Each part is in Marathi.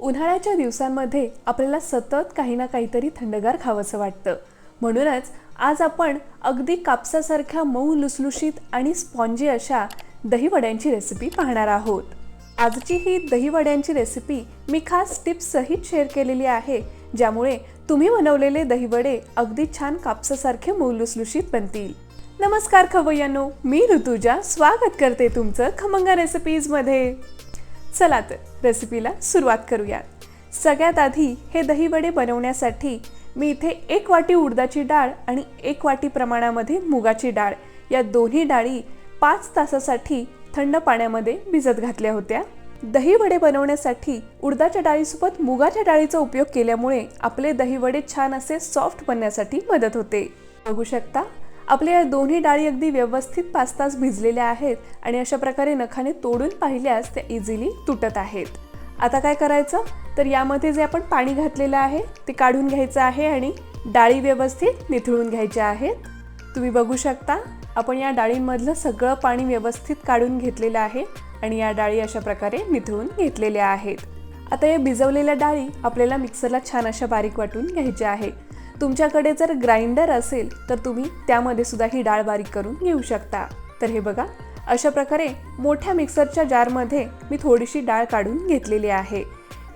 उन्हाळ्याच्या दिवसांमध्ये आपल्याला सतत काही ना काहीतरी थंडगार खावंसं वाटतं. म्हणूनच आज आपण अगदी कापसासारख्या मऊ लुसलुशीत आणि स्पॉन्जी अशा दहीवड्यांची रेसिपी पाहणार आहोत. आजची ही दहीवड्यांची रेसिपी मी खास टिप्ससहित शेअर केलेली आहे ज्यामुळे तुम्ही बनवलेले दहीवडे अगदी छान कापसासारखे मऊ लुसलुशीत बनतील. नमस्कार खवय्यांनो मी ऋतुजा. स्वागत करते तुमचं खमंगा रेसिपीजमध्ये चला तर रेसिपीला सुरुवात करूयात. सगळ्यात आधी हे दहीवडे बनवण्यासाठी मी इथे एक वाटी उडदाची डाळ आणि एक वाटी प्रमाणामध्ये मुगाची डाळ. या दोन्ही डाळी पाच तासासाठी थंड पाण्यामध्ये भिजत घातल्या होत्या. दहीवडे बनवण्यासाठी उडदाच्या डाळीसोबत मुगाच्या डाळीचा उपयोग केल्यामुळे आपले दहीवडे छान असे सॉफ्ट बनण्यासाठी मदत होते. बघू शकता आपल्या या दोन्ही डाळी अगदी व्यवस्थित पाच तास भिजलेल्या आहेत आणि अशा प्रकारे नखाने तोडून पाहिल्यास त्या इझिली तुटत आहेत. आता काय करायचं? तर यामध्ये जे आपण पाणी घातलेलं आहे ते काढून घ्यायचं आहे आणि डाळी व्यवस्थित निथळून घ्यायच्या आहेत. तुम्ही बघू शकता आपण या डाळींमधलं सगळं पाणी व्यवस्थित काढून घेतलेलं आहे आणि या डाळी अशा प्रकारे निथळून घेतलेल्या आहेत. आता या भिजवलेल्या डाळी आपल्याला मिक्सरला छान अशा बारीक वाटून घ्यायच्या आहे तुमच्याकडे जर ग्राइंडर असेल तर तुम्ही त्यामध्ये सुद्धा ही डाळ बारीक करून घेऊ शकता. तर हे बघा अशा प्रकारे मोठ्या मिक्सरच्या जारमध्ये मी थोडीशी डाळ काढून घेतलेली आहे.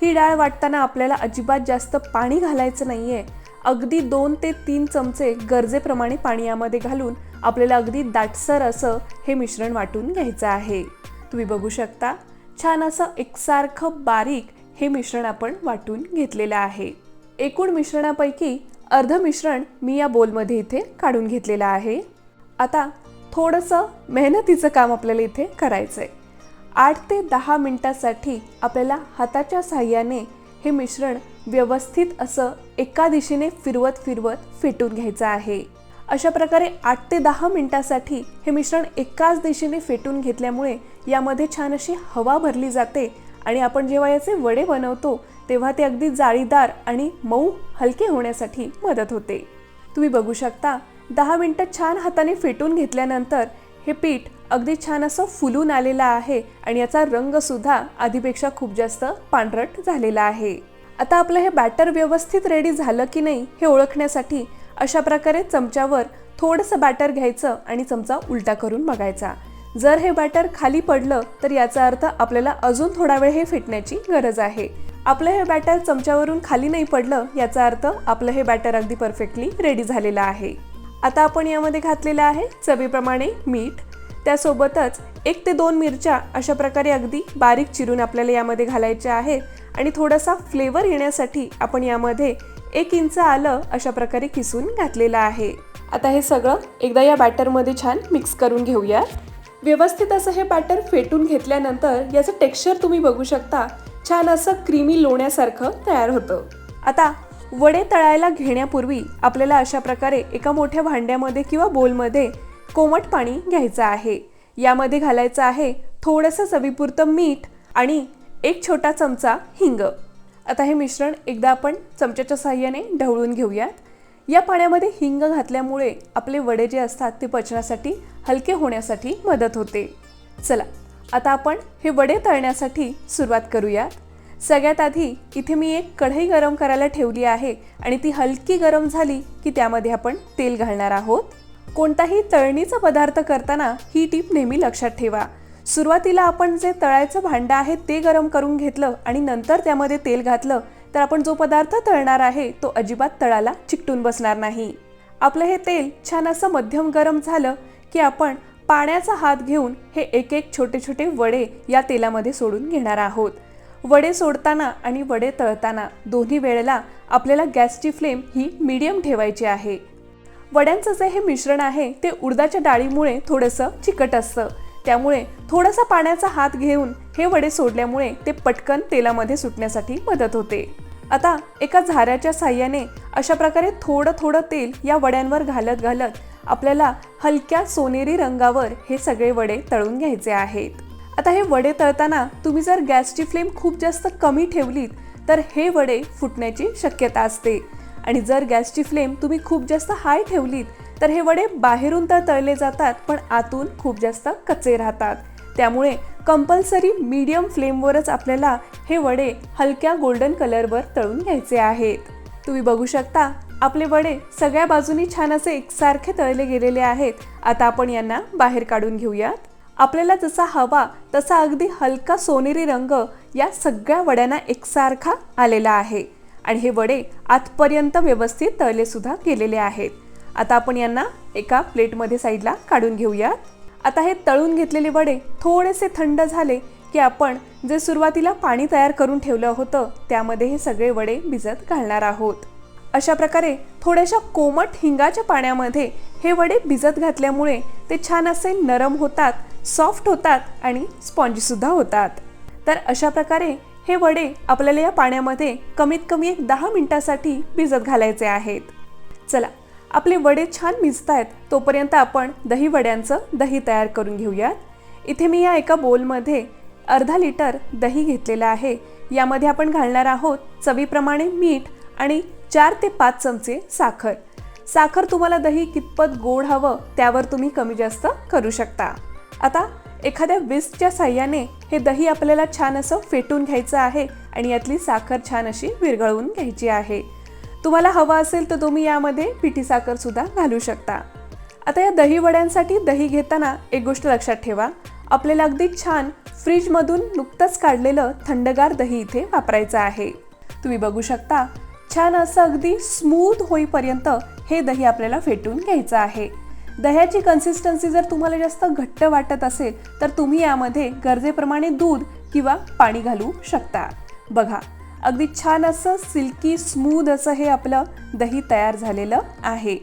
ही डाळ वाटताना आपल्याला अजिबात जास्त पाणी घालायचं नाही आहे अगदी दोन ते तीन चमचे गरजेप्रमाणे पाणी यामध्ये घालून आपल्याला अगदी दाटसर असं हे मिश्रण वाटून घ्यायचं आहे. तुम्ही बघू शकता छान असं एकसारखं बारीक हे मिश्रण आपण वाटून घेतलेलं आहे. एकूण मिश्रणापैकी अर्ध मिश्रण मी या बोलमध्ये इथे काढून घेतलेलं आहे. आता थोडंसं मेहनतीचं काम आपल्याला इथे करायचं आहे आठ ते दहा मिनटासाठी आपल्याला हाताच्या साह्याने हे मिश्रण व्यवस्थित असं एका दिशेने फिरवत फिरवत फेटून घ्यायचं आहे. अशा प्रकारे आठ ते दहा मिनटासाठी हे मिश्रण एकाच दिशेने फेटून घेतल्यामुळे यामध्ये छान अशी हवा भरली जाते आणि आपण जेव्हा याचे वडे बनवतो तेव्हा ते अगदी जाळीदार आणि मऊ हलके होण्यासाठी मदत होते. तुम्ही बघू शकता दहा मिनटं छान हाताने फेटून घेतल्यानंतर हे पीठ अगदी छान असं फुलून आलेलं आहे आणि याचा रंगसुद्धा आधीपेक्षा खूप जास्त पांढरट झालेला आहे. आता आपलं हे बॅटर व्यवस्थित रेडी झालं की नाही हे ओळखण्यासाठी अशा प्रकारे चमच्यावर थोडंसं बॅटर घ्यायचं आणि चमचा उलटा करून बघायचा. जर हे बॅटर खाली पडलं तर याचा अर्थ आपल्याला अजून थोडा वेळ हे फेटण्याची गरज आहे. आपलं हे बॅटर चमच्यावरून खाली नाही पडलं याचा अर्थ आपलं हे बॅटर अगदी परफेक्टली रेडी झालेलं आहे. आता आपण यामध्ये घातलेलं आहे चवीप्रमाणे मीठ. त्यासोबतच एक ते दोन मिरच्या अशा प्रकारे अगदी बारीक चिरून आपल्याला यामध्ये घालायच्या आहेत आणि थोडासा फ्लेवर येण्यासाठी आपण यामध्ये एक इंच आलं अशा प्रकारे किसून घातलेलं आहे. आता हे सगळं एकदा या बॅटरमध्ये छान मिक्स करून घेऊया. व्यवस्थित असं हे बॅटर फेटून घेतल्यानंतर याचं टेक्स्चर तुम्ही बघू शकता. छान असं क्रीमी लोण्यासारखं तयार होतं. आता वडे तळायला घेण्यापूर्वी आपल्याला अशा प्रकारे एका मोठ्या भांड्यामध्ये किंवा बोलमध्ये कोमट पाणी घ्यायचं आहे. यामध्ये घालायचं आहे थोडंसं चवीपुरतं मीठ आणि एक छोटा चमचा हिंग. आता हे मिश्रण एकदा आपण चमच्याच्या साह्याने ढवळून घेऊयात. या पाण्यामध्ये हिंग घातल्यामुळे आपले वडे जे असतात ते पचण्यासाठी हलके होण्यासाठी मदत होते. चला आता आपण हे वडे तळण्यासाठी सुरुवात करूयात. सगळ्यात आधी इथे मी एक कढई गरम करायला ठेवली आहे आणि ती हलकी गरम झाली की त्यामध्ये आपण तेल घालणार आहोत. कोणताही तळणीचा पदार्थ करताना ही टीप नेहमी लक्षात ठेवा. सुरुवातीला आपण जे तळायचं भांडं आहे ते गरम करून घेतलं आणि नंतर त्यामध्ये तेल घातलं तर आपण जो पदार्थ तळणार आहे तो अजिबात तळाला चिकटून बसणार नाही. आपलं हे तेल छान असं मध्यम गरम झालं की आपण पाण्याचा हात घेऊन हे एक एक छोटे छोटे वडे या तेलामध्ये सोडून घेणार आहोत. वडे सोडताना आणि वडे तळताना दोन्ही वेळेला आपल्याला गॅसची फ्लेम ही मीडियम ठेवायची आहे. वड्यांचं जे हे मिश्रण आहे ते उडदाच्या डाळीमुळे थोडंसं चिकट असतं. त्यामुळे थोडासा पाण्याचा हात घेऊन हे वडे सोडल्यामुळे ते पटकन तेलामध्ये सुटण्यासाठी मदत होते. आता एका झाऱ्याच्या साह्याने अशा प्रकारे थोडं थोडं तेल या वड्यांवर घालत घालत आपल्याला हलक्या सोनेरी रंगावर हे सगळे वडे तळून घ्यायचे आहेत. आता हे वडे तळताना तुम्ही जर गॅसची फ्लेम खूप जास्त कमी ठेवलीत तर हे वडे फुटण्याची शक्यता असते. आणि जर गॅसची फ्लेम तुम्ही खूप जास्त हाय ठेवलीत तर हे वडे बाहेरून तर तळले जातात पण आतून खूप जास्त कच्चे राहतात. त्यामुळे कंपल्सरी मीडियम फ्लेमवरच आपल्याला हे वडे हलक्या गोल्डन कलरवर तळून घ्यायचे आहेत. तुम्ही बघू शकता आपले वडे सगळ्या बाजूनी छान असे एकसारखे तळले गेलेले आहेत. आता आपण यांना बाहेर काढून घेऊयात. आपल्याला जसा हवा तसा अगदी हलका सोनेरी रंग या सगळ्या वड्यांना एकसारखा आलेला आहे. आणि हे वडे आतपर्यंत व्यवस्थित तळले सुद्धा गेलेले आहेत. आता आपण यांना एका प्लेटमध्ये साईडला काढून घेऊयात. आता हे तळून घेतलेले वडे थोडेसे थंड झाले की आपण जे सुरुवातीला पाणी तयार करून ठेवलं होतं त्यामध्ये हे सगळे वडे भिजत घालणार आहोत. अशा प्रकारे थोड्याशा कोमट हिंगाच्या पाण्यामध्ये हे वडे भिजत घातल्यामुळे ते छान असे नरम होतात सॉफ्ट होतात आणि स्पॉन्जीसुद्धा होतात. तर अशा प्रकारे हे वडे आपल्याला या पाण्यामध्ये कमीत कमी एक दहा मिनटासाठी भिजत घालायचे आहेत. चला आपले वडे छान भिजत आहेत तोपर्यंत आपण दही वड्यांचं दही तयार करून घेऊयात. इथे मी या एका बोलमध्ये अर्धा लिटर दही घेतलेलं आहे. यामध्ये आपण घालणार आहोत चवीप्रमाणे मीठ आणि चार ते पाच चमचे साखर. साखर तुम्हाला दही कितपत गोड हवं त्यावर तुम्ही कमी जास्त करू शकता. आता एखाद्या विस्कच्या साह्याने हे दही आपल्याला छान असं फेटून घ्यायचं आहे आणि यातली साखर छान अशी विरघळवून घ्यायची आहे. तुम्हाला हवं असेल तर तुम्ही यामध्ये पिठी साखरसुद्धा घालू शकता. आता या दही वड्यांसाठी दही घेताना एक गोष्ट लक्षात ठेवा. आपल्याला अगदी छान फ्रीजमधून नुकतंच काढलेलं थंडगार दही इथे वापरायचं आहे. तुम्ही बघू शकता छान असं अगदी स्मूथ होईपर्यंत हे दही आपल्याला फेटून घ्यायचं आहे. दह्याची कन्सिस्टन्सी जर तुम्हाला जास्त घट्ट वाटत असेल तर तुम्ही यामध्ये गरजेप्रमाणे दूध किंवा पाणी घालू शकता. बघा अगदी छान असं सिल्की स्मूथ असं हे आपलं दही तयार झालेलं आहे.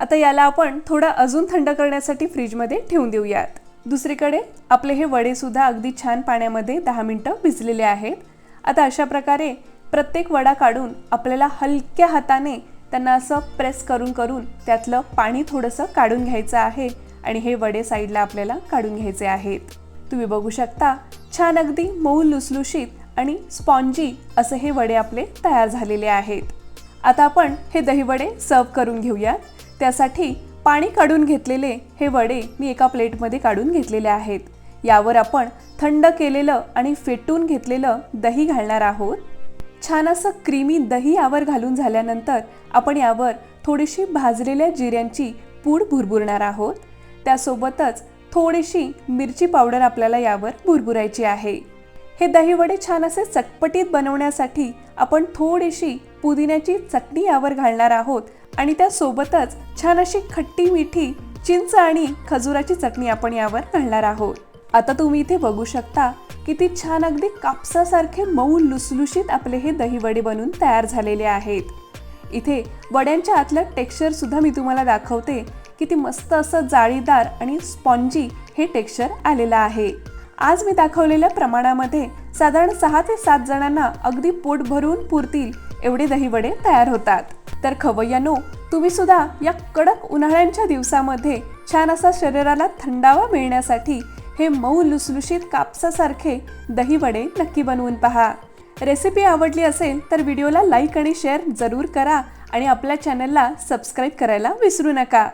आता याला आपण थोडं अजून थंड करण्यासाठी फ्रीजमध्ये ठेवून देऊयात. दुसरीकडे आपले हे वडे सुद्धा अगदी छान पाण्यामध्ये दहा मिनटं भिजलेले आहेत. आता अशा प्रकारे प्रत्येक वडा काढून आपल्याला हलक्या हाताने त्यांना असं प्रेस करून करून त्यातलं पाणी थोडंसं काढून घ्यायचं आहे आणि हे वडे साईडला आपल्याला काढून घ्यायचे आहेत. तुम्ही बघू शकता छान अगदी मऊ लुसलुशीत आणि स्पॉन्जी असे हे वडे आपले तयार झालेले आहेत. आता आपण हे दही वडे सर्व करून घेऊयात. त्यासाठी पाणी काढून घेतलेले हे वडे मी एका प्लेटमध्ये काढून घेतलेले आहेत. यावर आपण थंड केलेलं आणि फेटून घेतलेलं दही घालणार आहोत. छान असं क्रीमी दही यावर घालून झाल्यानंतर आपण यावर थोडीशी भाजलेल्या जिऱ्यांची पूड भुरभुरणार आहोत. त्यासोबतच थोडीशी मिरची पावडर आपल्याला यावर भुरभुरायची आहे. हे दहीवडे छान असे चटपटीत बनवण्यासाठी आपण थोडीशी पुदिन्याची चटणी यावर घालणार आहोत आणि त्यासोबतच छान अशी खट्टी मिठी चिंच आणि खजुराची चटणी आपण यावर घालणार आहोत. आता तुम्ही इथे बघू शकता किती छान अगदी कापसासारखे मऊ लुसलुशीत आपले हे दहीवडे बनून तयार झालेले आहेत. इथे वड्यांच्या आतलं टेक्स्चर सुद्धा मी तुम्हाला दाखवते. किती मस्त असं जाळीदार आणि स्पॉन्जी हे टेक्स्चर आलेलं आहे. आज मी दाखवलेल्या प्रमाणामध्ये साधारण सहा ते सात जणांना अगदी पोट भरून पुरतील एवढे दहीवडे तयार होतात. तर खवय्यानो तुम्ही सुद्धा या कडक उन्हाळ्यांच्या दिवसामध्ये छान असा शरीराला थंडावा मिळण्यासाठी हे मऊ लुसलुशीत कापसासारखे दही वडे नक्की बनवून पहा. रेसिपी आवडली असेल तर व्हिडिओला लाईक आणि शेअर जरूर करा आणि आपल्या चॅनलला सबस्क्राईब करायला विसरू नका.